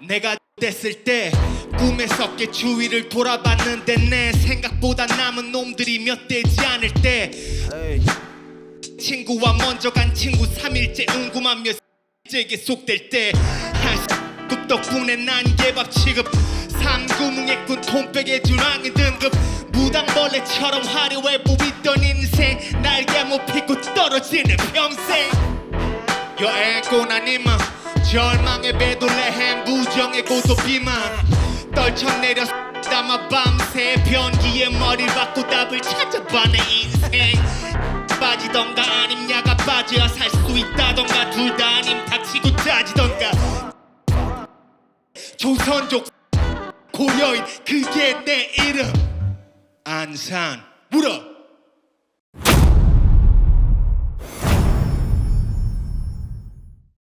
내가 됐을 때 꿈에 섞여 주위를 돌아봤는데 내 생각보다 남은 놈들이 몇 되지 않을 때 친구와 먼저 간 친구 3일째 응구만 몇째게 속될 때한 국 덕분에 난 개밥 취급 삼구뭉의꾼 돈백의 주랑이 등급 무당벌레처럼 화려해 보이던 인생 날개 못 피고 떨어지는 평생. 여행고 아니면 절망의 배돌레햄 부정의 고도 비만. 떨쳐내려 담아 밤새 변기에 머리를 박고 답을 찾아봐 내 인생. 빠지던가 아님 야가 빠져야 살 수 있다던가 둘 다 아님 닥치고 짜지던가. 조선족 고려인 그게 내 이름. 안산 물어